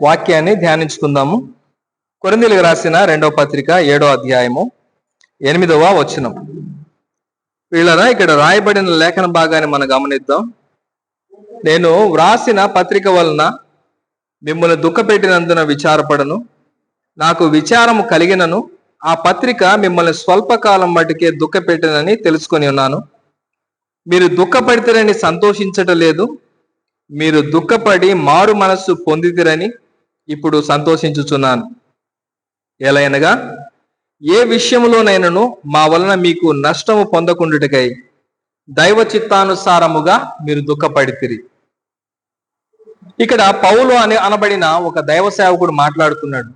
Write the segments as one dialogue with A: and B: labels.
A: వాక్యాన్ని ధ్యానించుకుందాము. కొరిందీలకు రాసిన రెండవ పత్రిక ఏడో అధ్యాయము ఎనిమిదవ వచనం. వీళ్ళరా ఇక్కడ రాయబడిన లేఖన భాగాన్ని మనం గమనిద్దాం. నేను వ్రాసిన పత్రిక వలన మిమ్మల్ని దుఃఖపెట్టినందున విచారపడను. నాకు విచారము కలిగినను. ఆ పత్రిక మిమ్మల్ని స్వల్పకాలం మటుకే దుఃఖపెట్టినని తెలుసుకొని ఉన్నాను. మీరు దుఃఖపడితేరని సంతోషించటం లేదు. మీరు దుఃఖపడి మారు మనస్సు పొందితిరని ఇప్పుడు సంతోషించుచున్నాను. ఎలయనగా ఏ విషయంలోనైనను మా వలన మీకు నష్టము పొందకుండుటకై దైవ చిత్తానుసారముగా మీరు దుఃఖపడితిరి. ఇక్కడ పౌలు అని అనబడిన ఒక దైవ సేవకుడు మాట్లాడుతున్నాడు.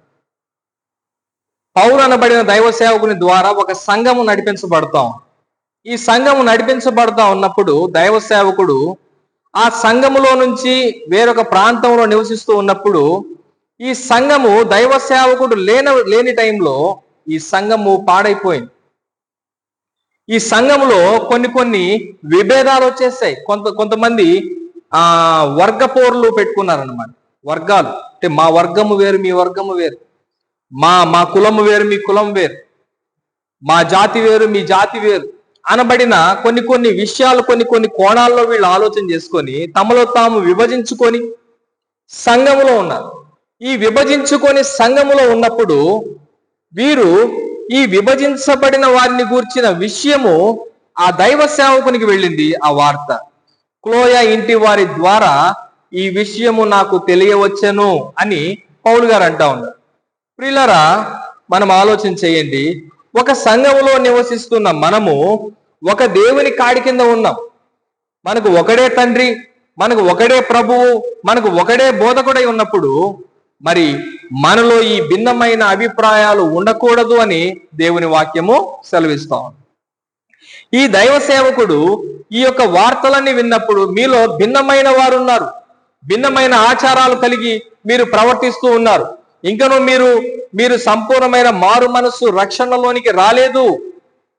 A: పౌలు అనబడిన దైవ సేవకుని ద్వారా ఒక సంఘము నడిపించబడతాం. ఈ సంఘము నడిపించబడతా ఉన్నప్పుడు దైవ సేవకుడు ఆ సంఘములో నుంచి వేరొక ప్రాంతంలో నివసిస్తూ ఉన్నప్పుడు ఈ సంఘము దైవ సేవకుడు లేన లేని టైంలో ఈ సంఘము పాడైపోయింది. ఈ సంఘములో కొన్ని కొన్ని విభేదాలు వచ్చేసాయి. కొంత కొంతమంది ఆ వర్గ పోర్లు పెట్టుకున్నారనమాట వర్గాలు. అంటే మా వర్గము వేరు మీ వర్గము వేరు. మా మా కులము వేరు మీ కులం వేరు. మా జాతి వేరు మీ జాతి వేరు. అనబడిన కొన్ని కొన్ని విషయాలు కొన్ని కొన్ని కోణాల్లో వీళ్ళు ఆలోచన చేసుకొని తమలో తాము విభజించుకొని సంఘములో ఉన్నారు. ఈ విభజించుకొని సంఘములో ఉన్నప్పుడు వీరు ఈ విభజించబడిన వారిని గూర్చిన విషయము ఆ దైవ సేవకునికి వెళ్ళింది ఆ వార్త. క్లోయ ఇంటి వారి ద్వారా ఈ విషయము నాకు తెలియవచ్చను అని పౌలు గారు అంటా ఉన్నారు. ప్రిలరా మనం ఆలోచన చేయండి. ఒక సంఘములో నివసిస్తున్న మనము ఒక దేవుని కాడి కింద ఉన్నాం. మనకు ఒకడే తండ్రి మనకు ఒకడే ప్రభువు మనకు ఒకడే బోధకుడై ఉన్నప్పుడు మరి మనలో ఈ భిన్నమైన అభిప్రాయాలు ఉండకూడదు అని దేవుని వాక్యము సెలవిస్తాం ఈ దైవ సేవకుడు ఈ యొక్క వార్తలన్నీ విన్నప్పుడు మీలో భిన్నమైన వారు ఉన్నారు. భిన్నమైన ఆచారాలు కలిగి మీరు ప్రవర్తిస్తూ ఉన్నారు. ఇంకను మీరు మీరు సంపూర్ణమైన మారు మనస్సు రక్షణలోనికి రాలేదు.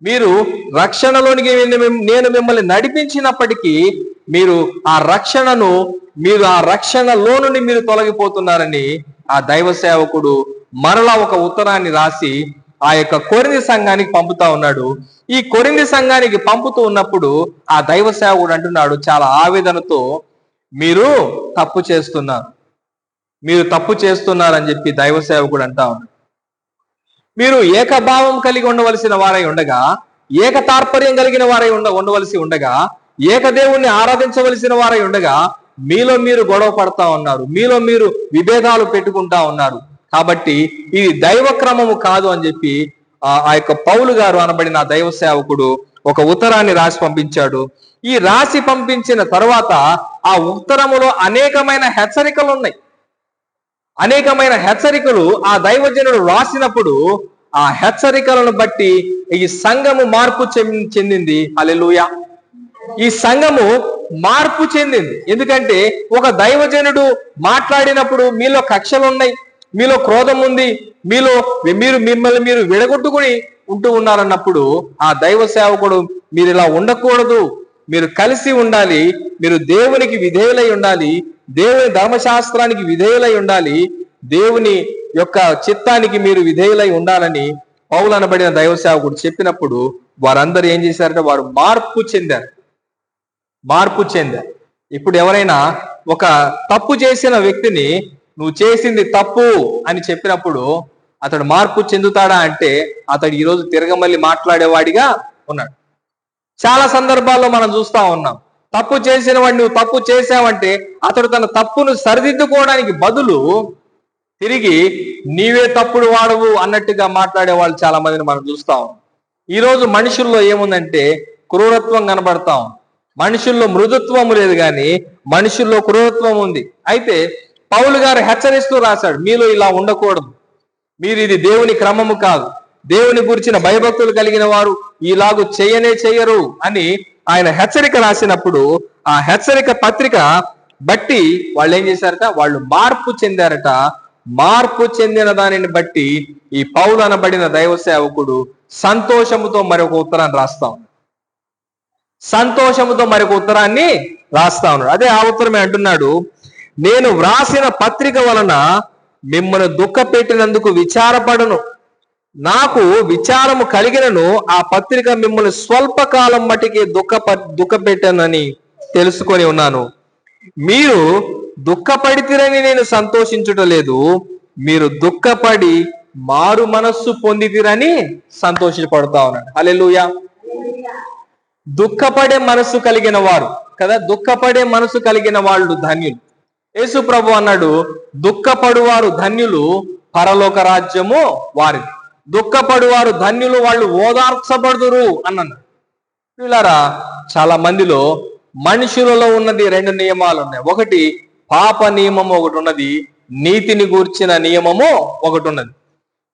A: మీరు రక్షణలోనికి నేను- నేను మిమ్మల్ని నడిపించినప్పటికీ మీరు ఆ రక్షణను మీరు ఆ రక్షణలో నుండి మీరు తొలగిపోతున్నారని ఆ దైవ సేవకుడు మరలా ఒక ఉత్తరాన్ని రాసి ఆ యొక్క కొరింది సంఘానికి పంపుతా ఉన్నాడు. ఈ కొరింది సంఘానికి పంపుతూ ఉన్నప్పుడు ఆ దైవ సేవకుడు అంటున్నాడు చాలా ఆవేదనతో మీరు తప్పు చేస్తున్నారు మీరు తప్పు చేస్తున్నారని చెప్పి దైవ సేవకుడు అంటా ఉన్నాడు. మీరు ఏకభావం కలిగి ఉండవలసిన వారై ఉండగా ఏక తాత్పర్యం కలిగిన వారై ఉండ ఉండవలసి ఉండగా ఏకదేవుణ్ణి ఆరాధించవలసిన వారై ఉండగా మీలో మీరు గొడవ పడతా ఉన్నారు మీలో మీరు విభేదాలు పెట్టుకుంటా ఉన్నారు. కాబట్టి ఇది దైవ క్రమము కాదు అని చెప్పి ఆ యొక్క పౌలు గారు అనబడిన దైవ సేవకుడు ఒక ఉత్తరాన్ని రాసి పంపించాడు. ఈ రాసి పంపించిన తర్వాత ఆ ఉత్తరములో అనేకమైన హెచ్చరికలు ఉన్నాయి. అనేకమైన హెచ్చరికలు ఆ దైవజనుడు రాసినప్పుడు ఆ హెచ్చరికలను బట్టి ఈ సంఘము మార్పు చెందింది. అలెలుయా ఈ సంఘము మార్పు చెందింది. ఎందుకంటే ఒక దైవజనుడు మాట్లాడినప్పుడు మీలో కక్షలు ఉన్నాయి మీలో క్రోధం ఉంది మీలో మీరు మిమ్మల్ని మీరు విడగొట్టుకుని ఉంటూ ఉన్నారన్నప్పుడు ఆ దైవ సేవకుడు మీరు ఇలా ఉండకూడదు. మీరు కలిసి ఉండాలి మీరు దేవునికి విధేయులై ఉండాలి దేవుని ధర్మశాస్త్రానికి విధేయులై ఉండాలి దేవుని యొక్క చిత్తానికి మీరు విధేయులై ఉండాలని పౌలు అనబడిన దైవ సేవకుడు చెప్పినప్పుడు వారందరూ ఏం చేశారంటే వారు మార్పు చెందారు. మార్పు చెందా. ఇప్పుడు ఎవరైనా ఒక తప్పు చేసిన వ్యక్తిని నువ్వు చేసింది తప్పు అని చెప్పినప్పుడు అతడు మార్పు చెందుతాడా అంటే అతడు ఈరోజు తిరగమల్లి మాట్లాడేవాడిగా ఉన్నాడు. చాలా సందర్భాల్లో మనం చూస్తా ఉన్నాం. తప్పు చేసిన వాడిని నువ్వు తప్పు చేసావంటే అతడు తన తప్పును సరిదిద్దుకోవడానికి బదులు తిరిగి నీవే తప్పుడు వాడవు అన్నట్టుగా మాట్లాడే వాళ్ళు చాలా మందిని మనం చూస్తాం ఈ రోజు మనుషుల్లో ఏముందంటే క్రూరత్వం కనబడతాం మనుషుల్లో మృదుత్వం లేదు కానీ మనుషుల్లో క్రూరత్వం ఉంది. అయితే పౌలు గారు హెచ్చరిస్తూ రాశాడు మీలో ఇలా ఉండకూడదు. మీరు ఇది దేవుని క్రమము కాదు. దేవుని గురించిన భయభక్తులు కలిగిన వారు ఇలాగు చేయనే చేయరు అని ఆయన హెచ్చరిక రాసినప్పుడు ఆ హెచ్చరిక పత్రిక బట్టి వాళ్ళు ఏం చేశారట? వాళ్ళు మార్పు చెందారట. మార్పు చెందిన దానిని బట్టి ఈ పౌలు అనబడిన దైవ సేవకుడు సంతోషముతో మరొక ఉత్తరాన్ని రాస్తాం సంతోషముతో మరొక ఉత్తరాన్ని రాస్తా ఉన్నాడు. అదే ఆ ఉత్తరమే అంటున్నాడు నేను వ్రాసిన పత్రిక వలన మిమ్మల్ని దుఃఖపెట్టినందుకు విచారపడను. నాకు విచారము కలిగినను ఆ పత్రిక మిమ్మల్ని స్వల్పకాలం మటుకి దుఃఖ దుఃఖపెట్టానని తెలుసుకొని ఉన్నాను. మీరు దుఃఖపడితిరని నేను సంతోషించుటలేదు మీరు దుఃఖపడి మారు మనస్సు పొందితిరని సంతోషపడతా ఉన్నాడు. అలెలుయా దుఃఖపడే మనసు కలిగిన వారు కదా? దుఃఖపడే మనసు కలిగిన వాళ్ళు ధన్యులు. యేసు ప్రభు అన్నాడు దుఃఖపడువారు ధన్యులు పరలోక రాజ్యము వారిది. దుఃఖపడువారు ధన్యులు వాళ్ళు ఓదార్చబడుదురు అన్నాను పిల్లరా చాలా మందిలో మనుషులలో ఉన్నది రెండు నియమాలు ఉన్నాయి. ఒకటి పాప నియమము ఒకటి ఉన్నది నీతిని గూర్చిన నియమము ఒకటి ఉన్నది.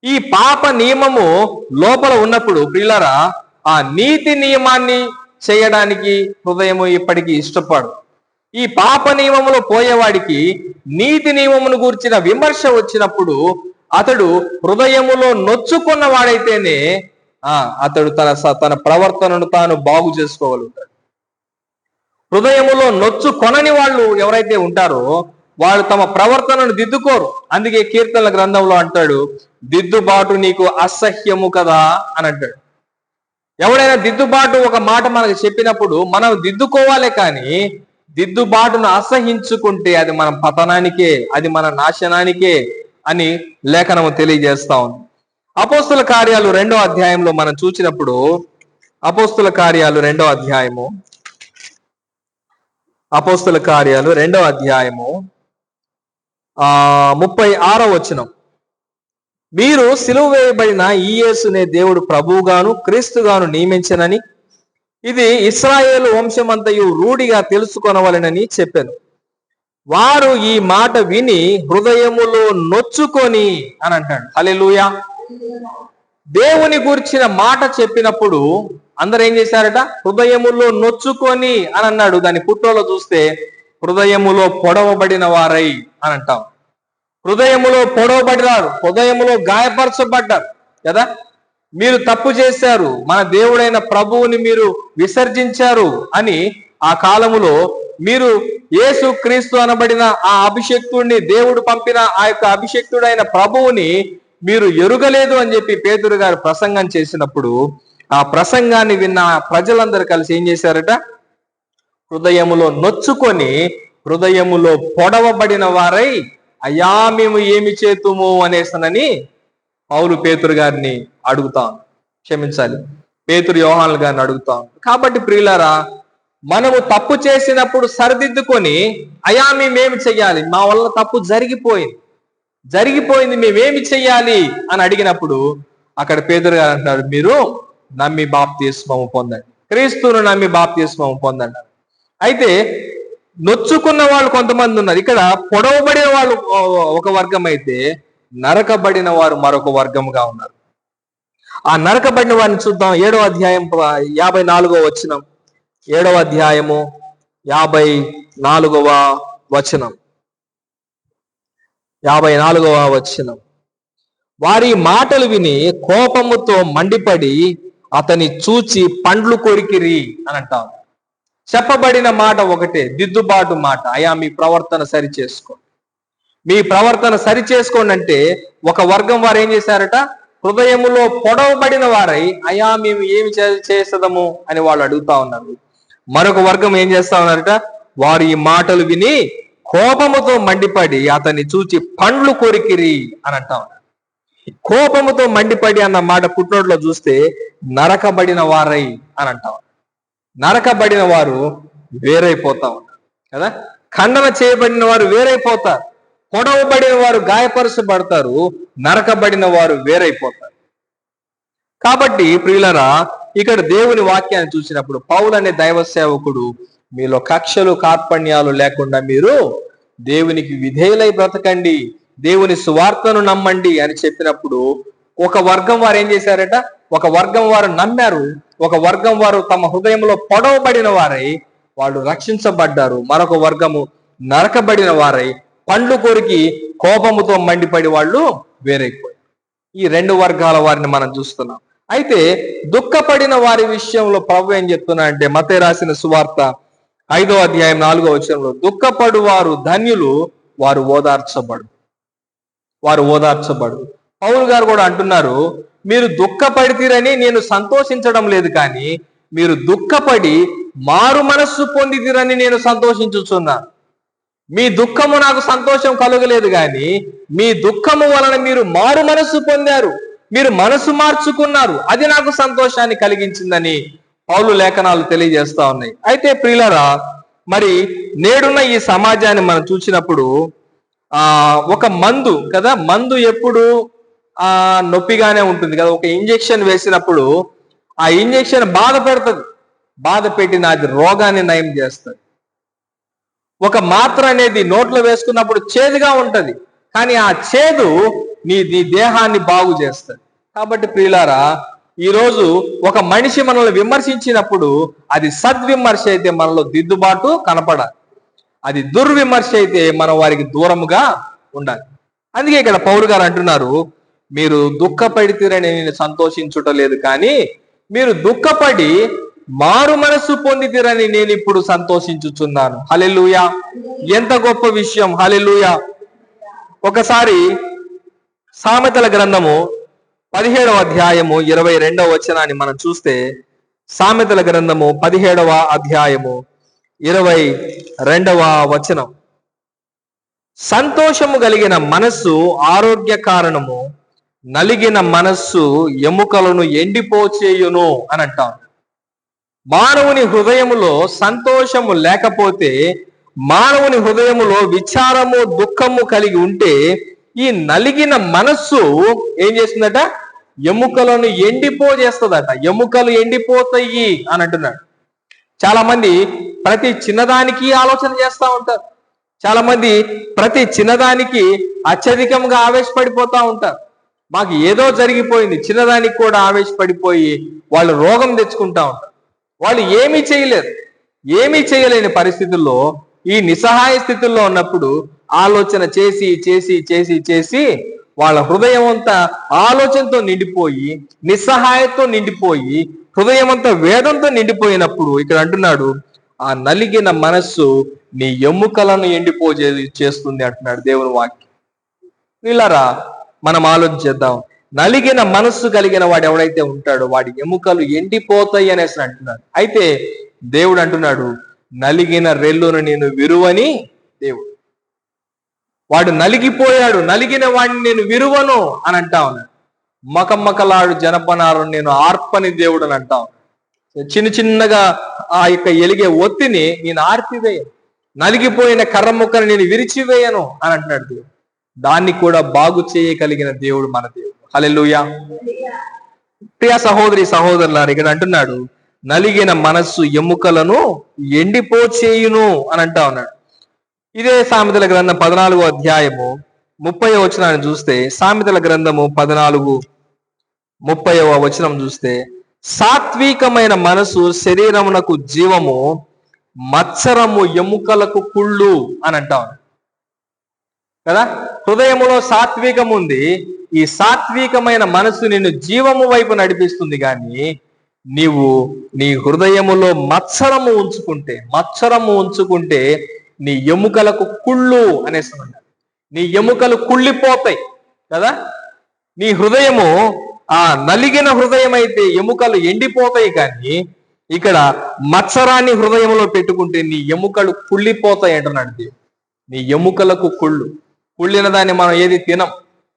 A: ఈ పాప నియమము లోపల ఉన్నప్పుడు ప్రియులరా ఆ నీతి నియమాన్ని చేయడానికి హృదయము ఇప్పటికీ ఇష్టపడు ఈ పాప నియమములో పోయేవాడికి నీతి నియమమును గూర్చిన విమర్శ వచ్చినప్పుడు అతడు హృదయములో నొచ్చుకున్న వాడైతేనే ఆ అతడు తన తన ప్రవర్తనను తాను బాగు చేసుకోగలుగుతాడు. హృదయములో నొచ్చు కొనని వాళ్ళు ఎవరైతే ఉంటారో వాళ్ళు తమ ప్రవర్తనను దిద్దుకోరు. అందుకే కీర్తనల గ్రంథంలో అంటాడు దిద్దుబాటు నీకు అసహ్యము కదా అని అంటాడు. ఎవడైనా దిద్దుబాటు ఒక మాట మనకు చెప్పినప్పుడు మనం దిద్దుకోవాలి కానీ దిద్దుబాటును అసహించుకుంటే అది మన పతనానికే అది మన నాశనానికే అని లేఖనము తెలియజేస్తా ఉంది. అపోస్తుల కార్యాలు రెండో అధ్యాయంలో మనం చూసినప్పుడు అపోస్తుల కార్యాలు రెండో అధ్యాయము. అపోస్తుల కార్యాలు రెండో అధ్యాయము. ఆ ముప్పై ఆరో వచనం. మీరు సిలువ వేయబడిన ఈ యేసునే దేవుడు ప్రభువుగాను క్రీస్తుగాను నియమించనని ఇది ఇస్రాయేల్ వంశమంతయు రూఢిగా తెలుసుకొనవలెనని చెప్పాను. వారు ఈ మాట విని హృదయములో నొచ్చుకొని అని అంటాడు. హల్లెలూయా. దేవుని గురించిన మాట చెప్పినప్పుడు అందరు ఏం చేశారట? హృదయములో నొచ్చుకొని అని అన్నాడు. దాని పుట్టోలో చూస్తే హృదయములో పొడవబడిన వారై అని అంటాం. హృదయములో పొడవబడినారు హృదయములో గాయపరచబడ్డారు కదా? మీరు తప్పు చేశారు మన దేవుడైన ప్రభువుని మీరు విసర్జించారు అని ఆ కాలములో మీరు యేసు క్రీస్తు అనబడిన ఆ అభిషక్తుడిని దేవుడు పంపిన ఆ యొక్క అభిషక్తుడైన ప్రభువుని మీరు ఎరుగలేదు అని చెప్పి పేతురు గారు ప్రసంగం చేసినప్పుడు ఆ ప్రసంగాన్ని విన్న ప్రజలందరూ కలిసి ఏం చేశారట? హృదయములో నొచ్చుకొని హృదయములో పొడవబడిన వారై అయ్యా మేము ఏమి చేతుము అనేసనని పౌలు పేతురు గారిని అడుగుతాం క్షమించాలి. పేతురు యోహాన్ గారిని అడుగుతాం కాబట్టి ప్రియులారా మనము తప్పు చేసినప్పుడు సరిదిద్దుకొని అయా మేమేమి చెయ్యాలి? మా వల్ల తప్పు జరిగిపోయింది. జరిగిపోయింది మేమేమి చెయ్యాలి? అని అడిగినప్పుడు అక్కడ పేదరు గారు అంటున్నారు మీరు నమ్మి బాప్తిస్మము పొందండి. క్రీస్తును నమ్మి బాప్తిస్మము పొందండి. అయితే నొచ్చుకున్న వాళ్ళు కొంతమంది ఉన్నారు. ఇక్కడ పొడవబడిన వాళ్ళు ఒక వర్గం అయితే నరకబడిన వారు మరొక వర్గముగా ఉన్నారు. ఆ నరకబడిన వారిని చూద్దాం. ఏడవ అధ్యాయం యాభై నాలుగో వచనం. ఏడవ అధ్యాయము యాభై నాలుగవ వచనం. యాభై నాలుగవ వచనం. వారి మాటలు విని కోపముతో మండిపడి అతని చూచి పండ్లు కొరికిరి అని అంటాం చెప్పబడిన మాట ఒకటే దిద్దుబాటు మాట. అయా మీ ప్రవర్తన సరి చేసుకోండి మీ ప్రవర్తన సరి చేసుకోండి అంటే ఒక వర్గం వారు ఏం చేశారట? హృదయములో పొడవబడిన వారై అయా మేము ఏమి చే- చేసదము అని వాళ్ళు అడుగుతా ఉన్నారు. మరొక వర్గం ఏం చేస్తా ఉన్నారట? వారు ఈ మాటలు విని కోపముతో మండిపడి అతన్ని చూచి పండ్లు కొరికిరి అని అంటా ఉన్నారు. కోపముతో మండిపడి అన్న మాట పుట్టినోట్లో చూస్తే నరకబడిన వారై అని అంటా నరకబడిన వారు వేరైపోతా ఉన్నారు కదా? ఖండన చేయబడిన వారు వేరైపోతారు. పొడవబడిన వారు గాయపరచబడతారు. నరకబడిన వారు వేరైపోతారు. కాబట్టి ప్రియులరా ఇక్కడ దేవుని వాక్యాన్ని చూసినప్పుడు పౌలు అనే దైవ సేవకుడు మీలో కక్షలు కార్పణ్యాలు లేకుండా మీరు దేవునికి విధేయులై బ్రతకండి. దేవుని సువార్తను నమ్మండి అని చెప్పినప్పుడు ఒక వర్గం వారు ఏం చేశారట? ఒక వర్గం వారు నమ్మారు. ఒక వర్గం వారు తమ హృదయంలో పొడవబడిన వారై వాళ్ళు రక్షించబడ్డారు. మరొక వర్గము నరకబడిన వారై పండ్లు కొరికి కోపముతో మండిపడి వాళ్ళు వేరైపోయారు. ఈ రెండు వర్గాల వారిని మనం చూస్తున్నాం. అయితే దుఃఖపడిన వారి విషయంలో ప్రభు ఏం చెప్తున్నా అంటే మతే రాసిన సువార్త ఐదో అధ్యాయం నాలుగో వచనంలో దుఃఖపడు వారు ధన్యులు వారు ఓదార్చబడు వారు ఓదార్చబడు పౌలు గారు కూడా అంటున్నారు మీరు దుఃఖపడితీరని నేను సంతోషించడం లేదు కానీ మీరు దుఃఖపడి మారు మనస్సు పొందితిరని నేను సంతోషించుచున్నాను మీ దుఃఖము నాకు సంతోషం కలుగలేదు కానీ మీ దుఃఖము వలన మీరు మారు మనస్సు పొందారు. మీరు మనసు మార్చుకున్నారు. అది నాకు సంతోషాన్ని కలిగించిందని పౌలు లేఖనాలు తెలియజేస్తా ఉన్నాయి. అయితే ప్రియులరా మరి నేడున్న ఈ సమాజాన్ని మనం చూసినప్పుడు ఆ ఒక మందు కదా మందు ఎప్పుడు ఆ నొప్పిగానే ఉంటుంది కదా. ఒక ఇంజెక్షన్ వేసినప్పుడు ఆ ఇంజెక్షన్ బాధ పెడుతుంది. బాధ పెట్టిన అది రోగాన్ని నయం చేస్తుంది. ఒక మాత్ర అనేది నోట్లో వేసుకున్నప్పుడు చేదుగా ఉంటుంది. కానీ ఆ చేదు నీ నీ దేహాన్ని బాగు చేస్తుంది. కాబట్టి ప్రియులారా ఈరోజు ఒక మనిషి మనల్ని విమర్శించినప్పుడు అది సద్విమర్శ అయితే మనలో దిద్దుబాటు కనపడాలి. అది దుర్విమర్శ అయితే మనం వారికి దూరముగా ఉండాలి. అందుకే ఇక్కడ పౌరు గారు అంటున్నారు మీరు దుఃఖపడితేరని నేను సంతోషించుట లేదు కానీ మీరు దుఃఖపడి మారు మనస్సు పొందితిరని నేను ఇప్పుడు సంతోషించుచున్నాను. హలెలుయా ఎంత గొప్ప విషయం. హలెలుయా ఒకసారి సామెతల గ్రంథము పదిహేడవ అధ్యాయము ఇరవై రెండవ వచనాన్ని మనం చూస్తే సామెతల గ్రంథము పదిహేడవ అధ్యాయము ఇరవై రెండవ వచనం. సంతోషము కలిగిన మనస్సు ఆరోగ్య కారణము నలిగిన మనస్సు ఎముకలను ఎండిపోచేయును అని అంటాం మానవుని హృదయములో సంతోషము లేకపోతే మానవుని హృదయములో విచారము దుఃఖము కలిగి ఉంటే ఈ నలిగిన మనస్సు ఏం చేస్తుందట? ఎముకలను ఎండిపోజేస్తుందట. ఎముకలు ఎండిపోతాయి అని అంటున్నాడు. చాలా మంది ప్రతి చిన్నదానికి ఆలోచన చేస్తూ ఉంటారు. చాలా మంది ప్రతి చిన్నదానికి అత్యధికంగా ఆవేశపడిపోతా ఉంటారు. మాకు ఏదో జరిగిపోయింది చిన్నదానికి కూడా ఆవేశపడిపోయి వాళ్ళు రోగం తెచ్చుకుంటా ఉంటారు. వాళ్ళు ఏమీ చేయలేరు. ఏమీ చేయలేని పరిస్థితుల్లో ఈ నిస్సహాయ స్థితుల్లో ఉన్నప్పుడు ఆలోచన చేసి చేసి చేసి చేసి వాళ్ళ హృదయం అంతా ఆలోచనతో నిండిపోయి నిస్సహాయంతో నిండిపోయి హృదయం అంతా వేదంతో నిండిపోయినప్పుడు ఇక్కడ అంటున్నాడు ఆ నలిగిన మనస్సు నీ ఎముకలను ఎండిపో చేస్తుంది అంటున్నాడు దేవుని వాక్యం. వీళ్ళరా? మనం ఆలోచిద్దాం. నలిగిన మనస్సు కలిగిన వాడు ఎవడైతే ఉంటాడో వాడి ఎముకలు ఎండిపోతాయి అనేసి అంటున్నాడు. అయితే దేవుడు అంటున్నాడు నలిగిన రెల్లును నేను విరువని దేవుడు. వాడు నలిగిపోయాడు నలిగిన వాడిని నేను విరువను అని అంటా ఉన్నాడు. మకమ్మకలాడు జనపనారు నేను ఆర్పని దేవుడు అని అంటా ఉన్నాడు. చిన్న చిన్నగా ఆ యొక్క ఎలిగే ఒత్తిని నేను ఆర్పివేయను. నలిగిపోయిన కర్ర ముక్కను నేను విరిచివేయను అని అంటున్నాడు దేవుడు. దాన్ని కూడా బాగు చేయగలిగిన దేవుడు మన దేవుడు. హలెలుయా ప్రియ సహోదరి సహోదరులారు ఇక్కడ అంటున్నాడు నలిగిన మనస్సు ఎముకలను ఎండిపోచేయును అని అంటా ఉన్నాడు. ఇదే సామెతల గ్రంథం పద్నాలుగో అధ్యాయము ముప్పై వచనాన్ని చూస్తే సామెతల గ్రంథము పద్నాలుగు ముప్పైవ వచనం చూస్తే సాత్వికమైన మనసు శరీరమునకు జీవము మత్సరము ఎముకలకు కుళ్ళు అని అంటాం కదా? హృదయములో సాత్వికం ఉంది ఈ సాత్వికమైన మనసు నిన్ను జీవము వైపు నడిపిస్తుంది కానీ నీవు నీ హృదయములో మత్సరము ఉంచుకుంటే మత్సరము ఉంచుకుంటే నీ ఎముకలకు కుళ్ళు అనేసి నీ ఎముకలు కుళ్ళిపోతాయి కదా? నీ హృదయము ఆ నలిగిన హృదయం అయితే ఎముకలు ఎండిపోతాయి కానీ ఇక్కడ మత్సరాన్ని హృదయంలో పెట్టుకుంటే నీ ఎముకలు కుళ్ళిపోతాయి అంటున్నాడు దేవుడు. నీ ఎముకలకు కుళ్ళు. కుళ్ళిన దాన్ని మనం ఏది తినం?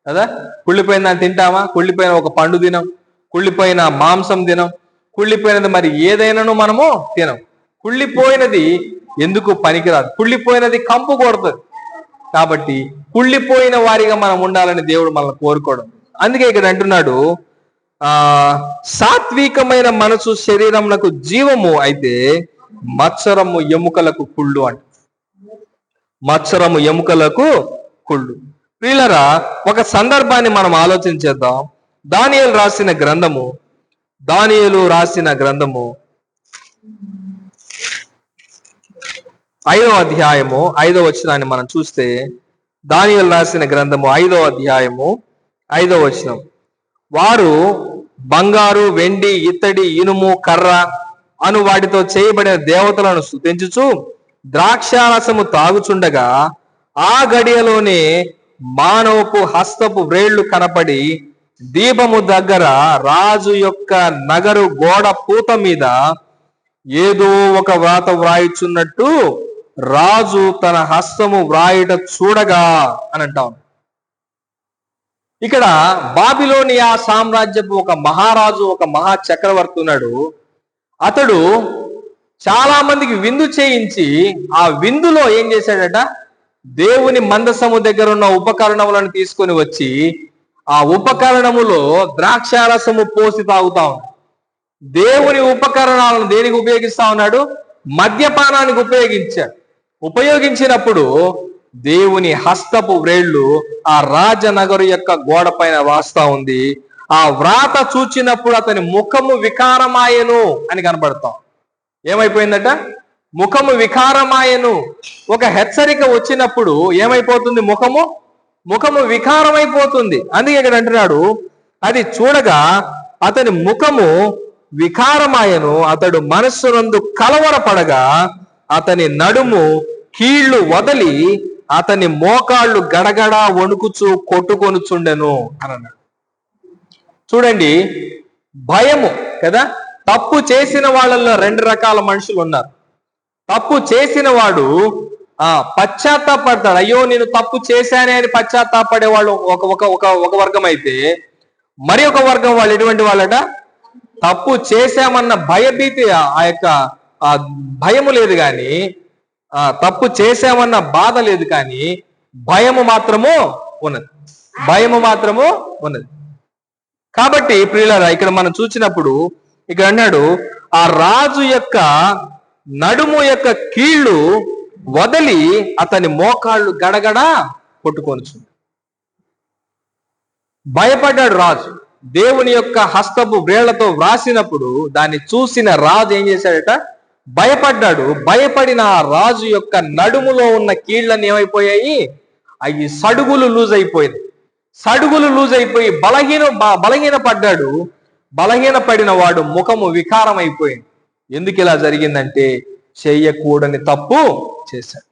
A: కదా? కుళ్ళిపోయిన దాన్ని తింటామా? కుళ్ళిపోయిన ఒక పండు తినం. కుళ్ళిపోయిన మాంసం తినం. కుళ్ళిపోయినది మరి ఏదైనాను మనము తినం. కుళ్ళిపోయినది ఎందుకు పనికిరాదు? కుళ్ళిపోయినది కంపు కొడుతుంది. కాబట్టి కుళ్ళిపోయిన వారిగా మనం ఉండాలని దేవుడు మనల్ని కోరుకోవడం అందుకే ఇక్కడ అంటున్నాడు ఆ సాత్వికమైన మనసు శరీరంలకు జీవము అయితే మత్సరము ఎముకలకు కుళ్ళు అంట. మత్సరము ఎముకలకు కుళ్ళు. వీళ్ళరా ఒక సందర్భాన్ని మనం ఆలోచించేద్దాం దానియలు రాసిన గ్రంథము దానియలు రాసిన గ్రంథము ఐదవ అధ్యాయము ఐదవ వచనాన్ని మనం చూస్తే దానియలు రాసిన గ్రంథము ఐదవ అధ్యాయము ఐదవ వచనం. వారు బంగారు వెండి ఇత్తడి ఇనుము కర్ర అను వాటితో చేయబడిన దేవతలను స్థుతించుచు ద్రాక్షారసము తాగుచుండగా ఆ గడియలోనే మానవపు హస్తపు వ్రేళ్ళు కనపడి దీపము దగ్గర రాజు యొక్క నగరు గోడ పూత మీద ఏదో ఒక వ్రాత వ్రాయిచున్నట్టు రాజు తన హస్తము వ్రాయుట చూడగా అని అంటాం ఇక్కడ బాబిలోనియా సామ్రాజ్యపు ఒక మహారాజు ఒక మహా చక్రవర్తి ఉన్నాడు. అతడు చాలా మందికి విందు చేయించి ఆ విందులో ఏం చేశాడట? దేవుని మందసము దగ్గర ఉన్న ఉపకరణములను తీసుకొని వచ్చి ఆ ఉపకరణములో ద్రాక్షారసము పోసి తాగుతా దేవుని ఉపకరణాలను దేనికి ఉపయోగిస్తా ఉన్నాడు? మద్యపానానికి ఉపయోగించాడు. ఉపయోగించినప్పుడు దేవుని హస్తపు వ్రేళ్ళు ఆ రాజనగరు యొక్క గోడ పైన రాస్తా ఉంది. ఆ వ్రాత చూచినప్పుడు అతని ముఖము వికారమాయను అని కనబడతాం ఏమైపోయిందట? ముఖము వికారమాయను. ఒక హెచ్చరిక వచ్చినప్పుడు ఏమైపోతుంది ముఖము? ముఖము వికారమైపోతుంది. అందుకే ఇక్కడ అంటున్నాడు అది చూడగా అతని ముఖము వికారమాయను అతడు మనస్సునందు కలవరపడగా అతని నడుము కీళ్ళు వదలి అతని మోకాళ్ళు గడగడ వణుకుచూ కొట్టుకొనుచుండెను అని అన్నాడు. చూడండి భయము కదా? తప్పు చేసిన వాళ్ళల్లో రెండు రకాల మనుషులు ఉన్నారు తప్పు చేసిన వాడు ఆ పశ్చాత్తాపడతాడు. అయ్యో నేను తప్పు చేశానే అని పశ్చాత్తాపడేవాళ్ళు ఒక ఒక ఒక ఒక వర్గం అయితే మరి ఒక వర్గం వాళ్ళు ఎటువంటి వాళ్ళట? తప్పు చేశామన్న భయభీతి ఆ యొక్క ఆ భయము లేదు కానీ ఆ తప్పు చేశామన్న బాధ లేదు కానీ భయము మాత్రము ఉన్నది. భయము మాత్రము ఉన్నది. కాబట్టి ప్రియులారా ఇక్కడ మనం చూసినప్పుడు ఇక్కడ అన్నాడు ఆ రాజు యొక్క నడుము యొక్క కీళ్ళు వదిలి అతని మోకాళ్ళు గడగడ కొట్టుకొనుచు. భయపడ్డాడు రాజు. దేవుని యొక్క హస్తపు వేళ్ళతో వ్రాసినప్పుడు దాన్ని చూసిన రాజు ఏం చేశాడట? భయపడ్డాడు. భయపడిన ఆ రాజు యొక్క నడుములో ఉన్న కీళ్ళని ఏమైపోయాయి? అవి సడుగులు లూజ్ అయిపోయింది సడుగులు లూజ్ అయిపోయి బలహీన బలహీన పడ్డాడు బలహీన పడిన వాడు ముఖము వికారం అయిపోయింది ఎందుకు ఇలా జరిగిందంటే చేయకూడని తప్పు చేశాడు.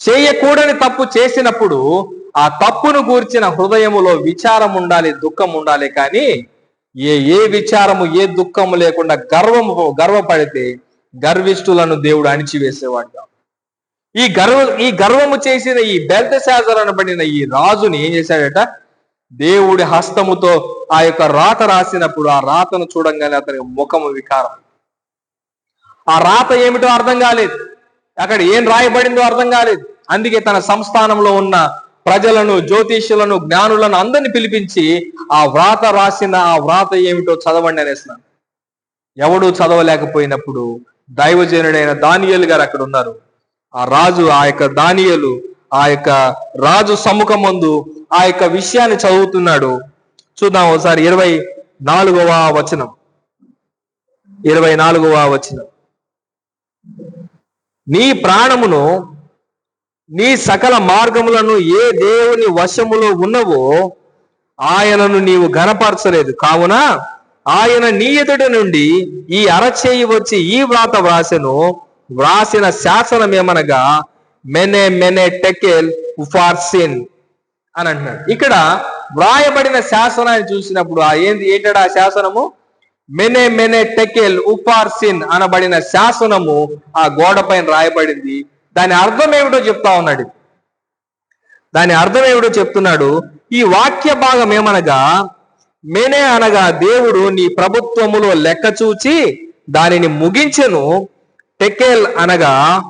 A: చేయకూడని తప్పు చేసినప్పుడు ఆ తప్పును గూర్చిన హృదయములో విచారం ఉండాలి దుఃఖం ఉండాలి కానీ ఏ ఏ విచారము ఏ దుఃఖము లేకుండా గర్వము గర్వపడితే గర్విష్ఠులను దేవుడు అణిచివేసేవాడు ఈ గర్వ ఈ గర్వము చేసిన ఈ బెల్తశాజర్ అనబడిన ఈ రాజుని ఏం చేశాడట? దేవుడి హస్తముతో ఆ యొక్క రాత రాసినప్పుడు ఆ రాతను చూడంగానే అతని ముఖము వికారం ఆ రాత ఏమిటో అర్థం కాలేదు. అక్కడ ఏం రాయబడిందో అర్థం కాలేదు. అందుకే తన సంస్థానంలో ఉన్న ప్రజలను జ్యోతిష్యులను జ్ఞానులను అందరిని పిలిపించి ఆ వ్రాత రాసిన ఆ వ్రాత ఏమిటో చదవండి అనేస్తున్నాను ఎవడు చదవలేకపోయినప్పుడు దైవజనుడైన దానియలు గారు అక్కడ ఉన్నారు. ఆ రాజు ఆ యొక్క దానియలు ఆ యొక్క రాజు సముఖం ముందు ఆ యొక్క విషయాన్ని చదువుతున్నాడు. చూద్దాం ఒకసారి ఇరవై నాలుగవ వచనం. ఇరవై నాలుగవ వచనం. నీ ప్రాణమును నీ సకల మార్గములను ఏ దేవుని వశములో ఉన్నవో ఆయనను నీవు గనపరచలేదు కావున ఆయన నీ ఎదుటి నుండి ఈ అరచేయి వచ్చి ఈ వ్రాత వ్రాసెను. వ్రాసిన శాసనం ఏమనగా మెనే మెనే టెకెల్ ఉఫార్సిన్ అని అంటున్నాడు. ఇక్కడ వ్రాయబడిన శాసనాన్ని చూసినప్పుడు ఆ ఏంది ఏంటడా ఆ శాసనము? మెనే మెనే టెకెల్ ఉపార్సిన్ అనబడిన శాసనము ఆ గోడ పైన రాయబడింది. దాని అర్థం ఏమిటో చెప్తా ఉన్నాడు. దాని అర్థం ఏమిటో చెప్తున్నాడు. ఈ వాక్య భాగం ఏమనగా మెనే అనగా దేవుడు నీ ప్రభుత్వములో లెక్క చూచి దానిని ముగించెను. టెకెల్ అనగా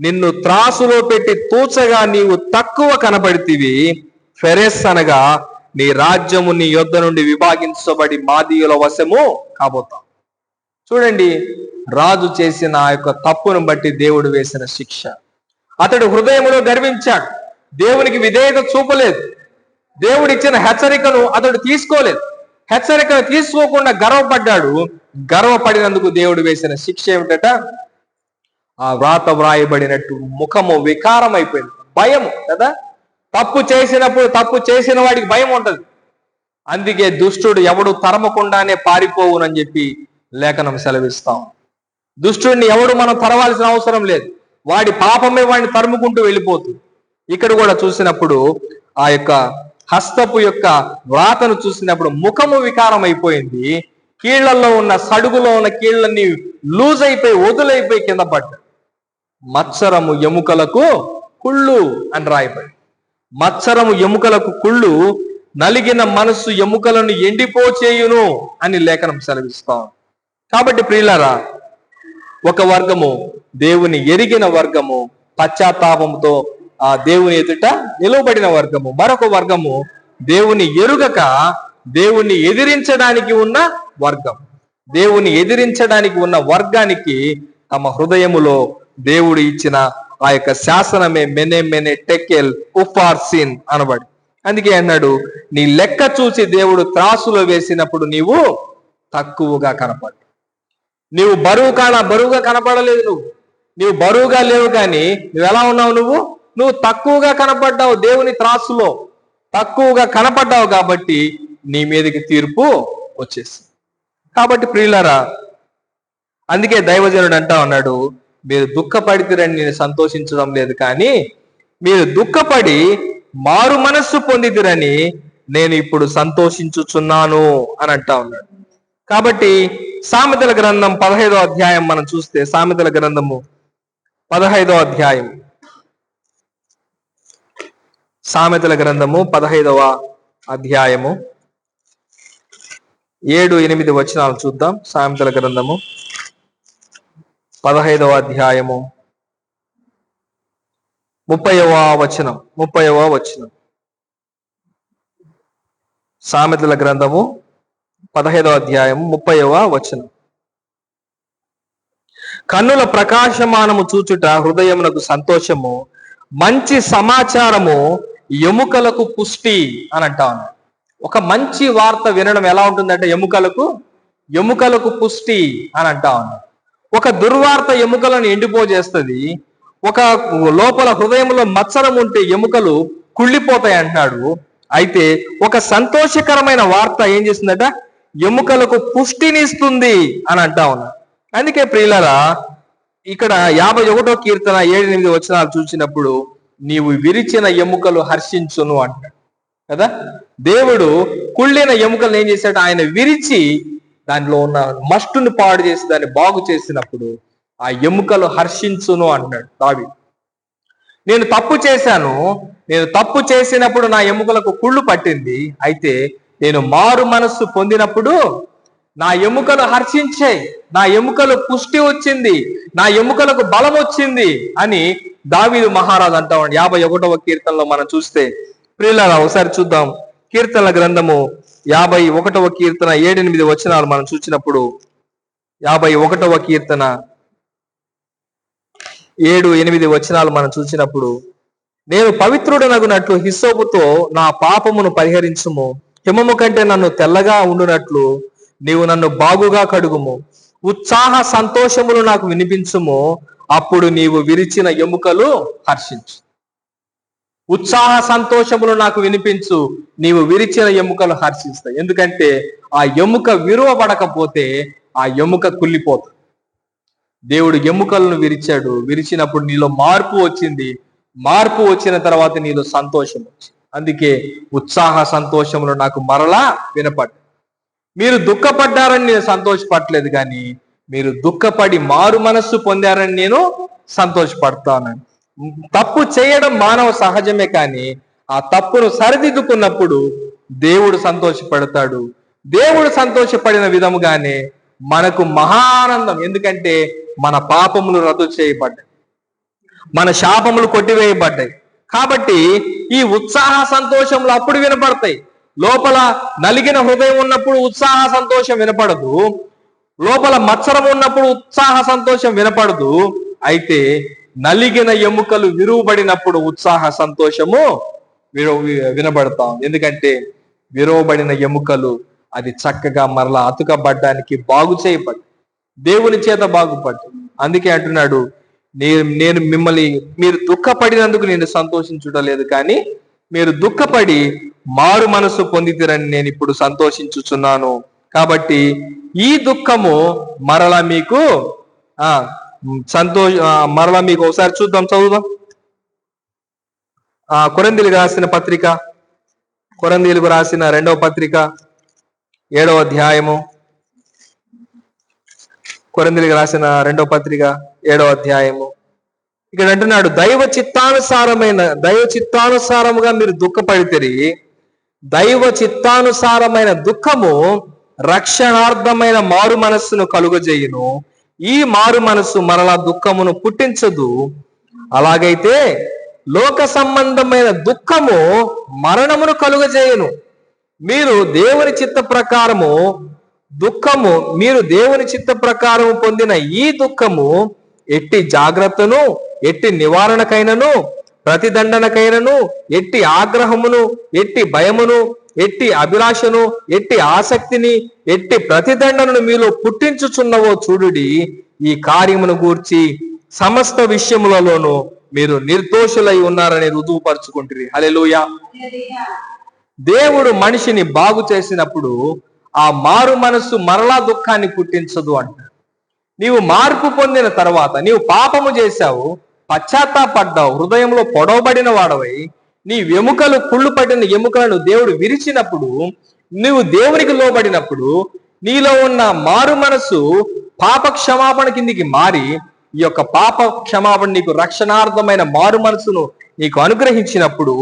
A: నిన్ను త్రాసులో పెట్టి తూచగా నీవు తక్కువ కనబడితివి. ఫెరెస్ అనగా నీ రాజ్యము నీ యొద్ధ నుండి విభాగించబడి మాదీయుల వశము కాబోతాం చూడండి రాజు చేసిన ఆ యొక్క తప్పును బట్టి దేవుడు వేసిన శిక్ష. అతడు హృదయంలో గర్వించాడు. దేవునికి విధేయత చూపలేదు. దేవుడు ఇచ్చిన హెచ్చరికను అతడు తీసుకోలేదు. హెచ్చరికను తీసుకోకుండా గర్వపడ్డాడు. గర్వపడినందుకు దేవుడు వేసిన శిక్ష ఏమిటట? ఆ వ్రాత వ్రాయబడినట్టు ముఖము వికారం అయిపోయింది భయం కదా? తప్పు చేసినప్పుడు తప్పు చేసిన వాడికి భయం ఉంటది. అందుకే దుష్టుడు ఎవడు తరమకుండానే పారిపోవునని చెప్పి లేఖనం సెలవిస్తాం దుష్టుడిని ఎవడు మనం తరవాల్సిన అవసరం లేదు. వాడి పాపమే వాడిని తరుముకుంటూ వెళ్ళిపోతుంది. ఇక్కడ కూడా చూసినప్పుడు ఆ యొక్క హస్తపు యొక్క వ్రాతను చూసినప్పుడు ముఖము వికారం అయిపోయింది కీళ్ళలో ఉన్న సడుగులో ఉన్న కీళ్ళన్నీ లూజ్ అయిపోయి వదులైపోయి కింద పడ్డాడు మత్సరము ఎముకలకు కుళ్ళు అని రాయబడి మత్సరము ఎముకలకు కుళ్ళు నలిగిన మనస్సు ఎముకలను ఎండిపోచేయును అని లేఖనం సెలవిస్తాం. కాబట్టి ప్రియులారా ఒక వర్గము దేవుని ఎరిగిన వర్గము పశ్చాత్తాపంతో ఆ దేవుని ఎదుట నిలువబడిన వర్గము. మరొక వర్గము దేవుని ఎరుగక దేవుని ఎదిరించడానికి ఉన్న వర్గం. దేవుని ఎదిరించడానికి ఉన్న వర్గానికి తమ హృదయములో దేవుడు ఇచ్చిన ఆ యొక్క శాసనమే మెనే మెనే టెకెల్ ఉఫార్సిన్ అనబడి. అందుకే అన్నాడు నీ లెక్క చూసి దేవుడు త్రాసులో వేసినప్పుడు నీవు తక్కువగా కనపడు నీవు బరువు కాన బరువుగా కనపడలేదు నువ్వు. నీవు బరువుగా లేవు కానీ నువ్వు ఎలా ఉన్నావు నువ్వు? నువ్వు తక్కువగా కనపడ్డావు దేవుని త్రాసులో. తక్కువగా కనపడ్డావు కాబట్టి నీ మీదకి తీర్పు వచ్చేసింది. కాబట్టి ప్రియులరా అందుకే దైవజనుడు అంటా ఉన్నాడు మీరు దుఃఖపడితేరని నేను సంతోషించడం లేదు కానీ మీరు దుఃఖపడి మారు మనస్సు పొందితిరని నేను ఇప్పుడు సంతోషించుచున్నాను అని అంటా ఉన్నాడు. కాబట్టి సామెతల గ్రంథం పదహైదో అధ్యాయం మనం చూస్తే సామెతల గ్రంథము పదహైదో అధ్యాయం. సామెతల గ్రంథము పదహైదవ అధ్యాయము ఏడు ఎనిమిది వచనాలు చూద్దాం. సామెతల గ్రంథము పదహైదవ అధ్యాయము. ముప్పైవ వచనం ముప్పైవ వచనం. సామెతల గ్రంథము పదహైదవ అధ్యాయము ముప్పైవ వచనం. కన్నుల ప్రకాశమానము చూచుట హృదయమునకు సంతోషము మంచి సమాచారము ఎముకలకు పుష్టి అని అంటాను ఒక మంచి వార్త వినడం ఎలా ఉంటుందంటే ఎముకలకు ఎముకలకు పుష్టి అని అంటా ఉన్నాడు. ఒక దుర్వార్త ఎముకలను ఎండిపోజేస్తుంది. ఒక లోపల హృదయంలో మత్సరం ఉంటే ఎముకలు కుళ్ళిపోతాయి అంటున్నాడు. అయితే ఒక సంతోషకరమైన వార్త ఏం చేస్తుందట? ఎముకలకు పుష్టినిస్తుంది అని అంటా ఉన్నా. అందుకే ప్రియులరా ఇక్కడ యాభై ఒకటో కీర్తన ఏడు ఎనిమిది వచనాలు చూసినప్పుడు నీవు విరిచిన ఎముకలు హర్షించును అంటాడు. కదా? దేవుడు కుళ్ళిన ఎముకలను ఏం చేశాడు? ఆయన విరిచి దానిలో ఉన్న మస్టుని పాడు చేసి దాన్ని బాగు చేసినప్పుడు ఆ ఎముకలు హర్షించును అన్నాడు దావి నేను తప్పు చేశాను నేను తప్పు చేసినప్పుడు నా ఎముకలకు కుళ్ళు పట్టింది అయితే నేను మారు మనస్సు పొందినప్పుడు నా ఎముకలు హర్షించాయి నా ఎముకలు పుష్టి వచ్చింది నా ఎముకలకు బలం వచ్చింది అని దావీదు మహారాజు అంటా యాభై ఒకటవ కీర్తనలో మనం చూస్తే ప్రియులారా ఒకసారి చూద్దాం. కీర్తనల గ్రంథము యాభై ఒకటవ కీర్తన ఏడెనిమిది వచనాలు మనం చూసినప్పుడు యాభై ఒకటవ కీర్తన ఏడు ఎనిమిది వచనాలు మనం చూసినప్పుడు నేను పవిత్రుడనగునట్లు హిస్సోపుతో నా పాపమును పరిహరించుము. హిమము కంటే నన్ను తెల్లగా ఉండునట్లు నీవు నన్ను బాగుగా కడుగుము. ఉత్సాహ సంతోషములు నాకు వినిపించుము. అప్పుడు నీవు విరిచిన ఎముకలు హర్షించు. ఉత్సాహ సంతోషములు నాకు వినిపించు నీవు విరిచిన ఎముకలు హర్షిస్తాయి. ఎందుకంటే ఆ ఎముక విరువబడకపోతే ఆ ఎముక కుళ్ళిపోతుంది దేవుడు ఎముకలను విరిచాడు. విరిచినప్పుడు నీలో మార్పు వచ్చింది. మార్పు వచ్చిన తర్వాత నీలో సంతోషం వచ్చింది. అందుకే ఉత్సాహ సంతోషములు నాకు మరలా వినపడ్డాయి. మీరు దుఃఖపడ్డారని నేను సంతోషపడలేదు కానీ మీరు దుఃఖపడి మారు మనస్సు పొందారని నేను సంతోషపడతాను తప్పు చేయడం మానవ సహజమే కానీ ఆ తప్పును సరిదిద్దుకున్నప్పుడు దేవుడు సంతోషపడతాడు. దేవుడు సంతోషపడిన విధముగానే మనకు మహానందం ఎందుకంటే మన పాపములు రద్దు చేయబడ్డాయి. మన శాపములు కొట్టివేయబడ్డాయి. కాబట్టి ఈ ఉత్సాహ సంతోషములు అప్పుడు వినపడతాయి. లోపల నలిగిన హృదయం ఉన్నప్పుడు ఉత్సాహ సంతోషం వినపడదు. లోపల మత్సరం ఉన్నప్పుడు ఉత్సాహ సంతోషం వినపడదు. అయితే నలిగిన ఎముకలు విరువబడినప్పుడు ఉత్సాహ సంతోషము వినబడతాం. ఎందుకంటే విరవబడిన ఎముకలు అది చక్కగా మరలా అతుకబడ్డానికి బాగు చేయబడు దేవుని చేత బాగుపడ్డు. అందుకే అంటున్నాడు నేను నేను మిమ్మల్ని మీరు దుఃఖపడినందుకు నేను సంతోషించుటలేదు కానీ మీరు దుఃఖపడి మారు మనసు పొందితిరని నేను ఇప్పుడు సంతోషించుచున్నాను. కాబట్టి ఈ దుఃఖము మరలా మీకు ఆ సంతోష్ మరలా మీకు ఒకసారి చూద్దాం చదువుదాం. ఆ కొరందీలకు రాసిన పత్రిక కొరందీలకు రాసిన రెండవ పత్రిక ఏడవ అధ్యాయము. కొరందీలకు రాసిన రెండవ పత్రిక ఏడవ అధ్యాయము. ఇక్కడ అంటున్నాడు దైవ చిత్తానుసారమైన దైవ చిత్తానుసారముగా మీరు దుఃఖపడితే దైవ చిత్తానుసారమైన దుఃఖము రక్షణార్థమైన మారు మనస్సును కలుగజేయును. ఈ మారు మనస్సు మరలా దుఃఖమును పుట్టించదు. అలాగైతే లోక సంబంధమైన దుఃఖము మరణమును కలుగజేయును. మీరు దేవుని చిత్త ప్రకారము దుఃఖము మీరు దేవుని చిత్త ప్రకారము పొందిన ఈ దుఃఖము ఎట్టి జాగ్రత్తను ఎట్టి నివారణకైనను ప్రతిదండనకైనను ఎట్టి ఆగ్రహమును ఎట్టి భయమును ఎట్టి అభిలాషను ఎట్టి ఆసక్తిని ఎట్టి ప్రతిదండనను మీలో పుట్టించుచున్నవో చూడుడి. ఈ కార్యమును గూర్చి సమస్త విషయములలోనూ మీరు నిర్దోషులై ఉన్నారని రుజువుపరుచుకుంటుంది హలెలుయ దేవుడు మనిషిని బాగు చేసినప్పుడు ఆ మారు మనస్సు మరలా దుఃఖాన్ని పుట్టించదు అంట నీవు మార్పు పొందిన తర్వాత నీవు పాపము చేశావు పశ్చాత్తాపడ్డావు హృదయంలో పొడవబడిన వాడవై నీ ఎముకలు కుళ్ళు పడిన ఎముకలను దేవుడు విరిచినప్పుడు నువ్వు దేవునికి లోబడినప్పుడు నీలో ఉన్న మారు మనసు పాప క్షమాపణ కిందికి మారి ఈ యొక్క పాప క్షమాపణ నీకు రక్షణార్థమైన మారు మనసును నీకు అనుగ్రహించినప్పుడు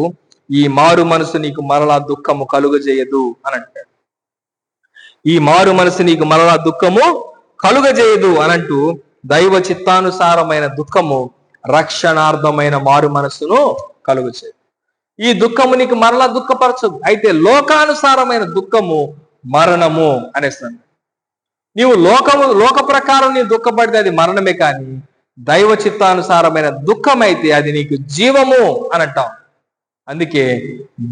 A: ఈ మారు మనసు నీకు మరలా దుఃఖము కలుగజేయదు అని అంటాడు. ఈ మారు మనసు నీకు మరలా దుఃఖము కలుగజేయదు అనంటూ దైవ చిత్తానుసారమైన దుఃఖము రక్షణార్థమైన మారు మనస్సును కలుగజేయదు. ఈ దుఃఖము నీకు మరలా దుఃఖపరచదు అయితే లోకానుసారమైన దుఃఖము మరణము అనేస్తాను. నీవు లోకము లోక ప్రకారం నీ దుఃఖపడితే అది మరణమే కానీ దైవ చిత్తానుసారమైన దుఃఖం అయితే అది నీకు జీవము అని అంటాం. అందుకే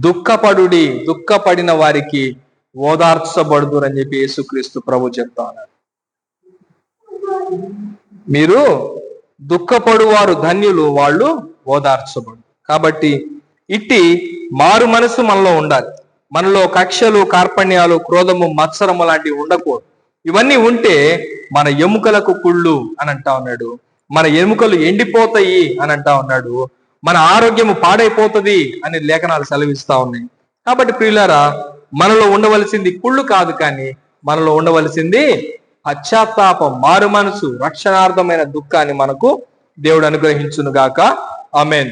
A: దుఃఖపడుడి దుఃఖపడిన వారికి ఓదార్చబడదు అని చెప్పి యేసుక్రీస్తు ప్రభు చెప్తా మీరు దుఃఖపడు వారు ధన్యులు వాళ్ళు ఓదార్చబడు కాబట్టి ఇట్టి మారు మనసు మనలో ఉండాలి. మనలో కక్షలు కార్పణ్యాలు క్రోధము మత్సరము లాంటివి ఉండకూడదు. ఇవన్నీ ఉంటే మన ఎముకలకు కుళ్ళు అని అంటా ఉన్నాడు. మన ఎముకలు ఎండిపోతాయి అని అంటా ఉన్నాడు. మన ఆరోగ్యము పాడైపోతుంది అని లేఖనాలు సెలవిస్తా ఉన్నాయి. కాబట్టి ప్రియులారా మనలో ఉండవలసింది కుళ్ళు కాదు కానీ మనలో ఉండవలసింది పశ్చాత్తాపం మారు మనసు రక్షణార్థమైన దుఃఖాన్ని మనకు దేవుడు అనుగ్రహించును గాక అమెన్